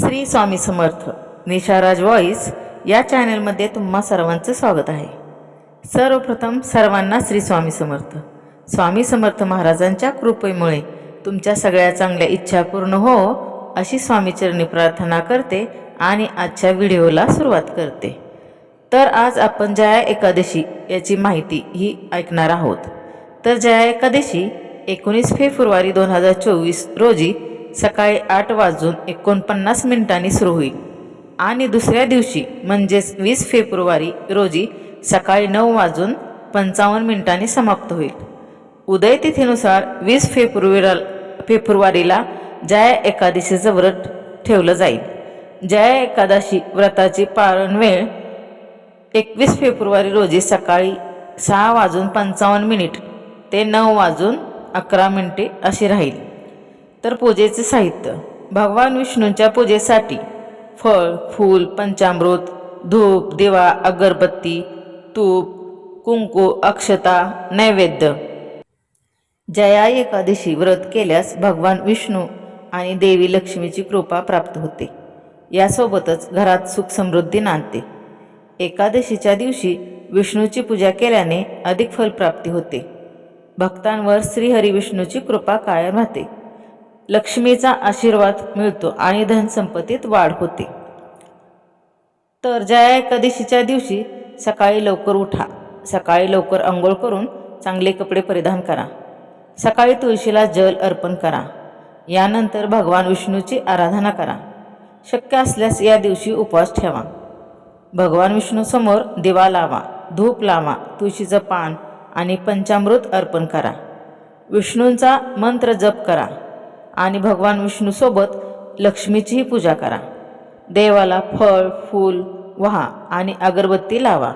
Shri Swami Samarth निशाराज voice या चॅनलमध्ये तुम्हा सर्वांचं स्वागत आहे. सर्वप्रथम सर्वांना श्री स्वामी समर्थ. स्वामी समर्थ महाराजांच्या कृपेमुळे तुमच्या सगळ्या चांगल्या इच्छा पूर्ण हो अशी स्वामीचरणी प्रार्थना करते आणि आजच्या व्हिडिओला सुरुवात करते. तर आज आपण जया एकादशी याची माहिती ही ऐकणार आहोत. तर जया एकादशी एकोणीस फेब्रुवारी दोन हजार चोवीस रोजी सकाळी आठ वाजून एकोणपन्नास मिनिटांनी सुरू होईल. आणि दुसऱ्या दिवशी म्हणजेच वीस फेब्रुवारी रोजी सकाळी नऊ वाजून पंचावन्न मिनिटांनी समाप्त होईल. उदय तिथीनुसार वीस फेब्रुवारीला फेब्रुवारीला जया एकादशीचं व्रत ठेवलं जाईल. जया एकादशी व्रताची पारण वेळ एकवीस फेब्रुवारी रोजी सकाळी सहा वाजून पंचावन्न मिनिट ते नऊ वाजून अकरा मिनिटे अशी राहील. तर पूजेचे साहित्य. भगवान विष्णूंच्या पूजेसाठी फळ फूल पंचामृत धूप दिवा अगरबत्ती तूप कुंकू अक्षता नैवेद्य. जया एकादशी व्रत केल्यास भगवान विष्णू आणि देवी लक्ष्मीची कृपा प्राप्त होते. यासोबतच घरात सुख समृद्धी नांदते. एकादशीच्या दिवशी विष्णूची पूजा केल्याने अधिक फलप्राप्ती होते. भक्तांवर श्रीहरी विष्णूची कृपा कायम राहते. लक्ष्मीचा आशीर्वाद मिळतो आणि धनसंपत्तीत वाढ होते. तर जया एकादशीच्या दिवशी सकाळी लवकर उठा. सकाळी लवकर आंघोळ करून चांगले कपडे परिधान करा. सकाळी तुळशीला जल अर्पण करा. यानंतर भगवान विष्णूची आराधना करा. शक्य असल्यास या दिवशी उपवास ठेवा. भगवान विष्णूसमोर दिवा लावा धूप लावा तुळशीचं पान आणि पंचामृत अर्पण करा. विष्णूंचा मंत्र जप करा. आणि भगवान विष्णूसोबत लक्ष्मीचीही पूजा करा. देवाला फळ फूल व्हा आणि अगरबत्ती लावा.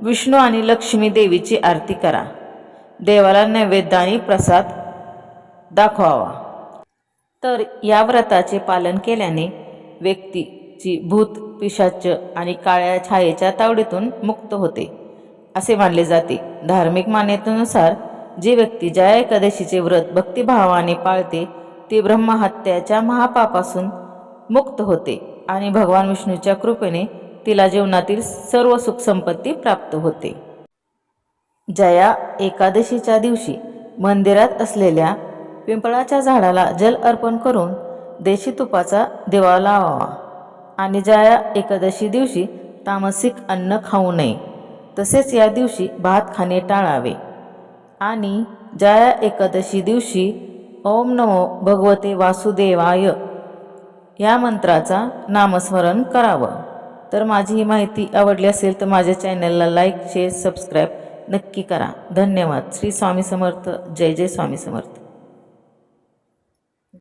विष्णू आणि लक्ष्मी देवीची आरती करा. देवाला नैवेद्य आणि प्रसाद दाखवावा. तर या व्रताचे पालन केल्याने व्यक्तीची भूत पिशाच आणि काळ्या छायेच्या तावडीतून मुक्त होते. असे मानले जाते. धार्मिक मान्यतेनुसार जी व्यक्ती ज्या एकादशीचे व्रत भक्तिभावाने पाळते ती ब्रह्महत्याच्या महापापासून मुक्त होते आणि भगवान विष्णूच्या कृपेने तिला जीवनातील सर्व सुखसंपत्ती प्राप्त होते. जया एकादशीच्या दिवशी मंदिरात असलेल्या पिंपळाच्या झाडाला जल अर्पण करून देशी तुपाचा दिवा लावावा आणि जया एकादशी दिवशी तामसिक अन्न खाऊ नये तसेच या दिवशी भात खाणे टाळावे. आणि जया एकादशी दिवशी ओम नमो भगवते वासुदेवाय. या मंत्राचा नामस्मरण करावं. तर माझी ही माहिती आवडली असेल तर माझ्या चॅनलला लाईक शेअर सबस्क्राईब नक्की करा. धन्यवाद. श्री स्वामी समर्थ. जय जय स्वामी समर्थ.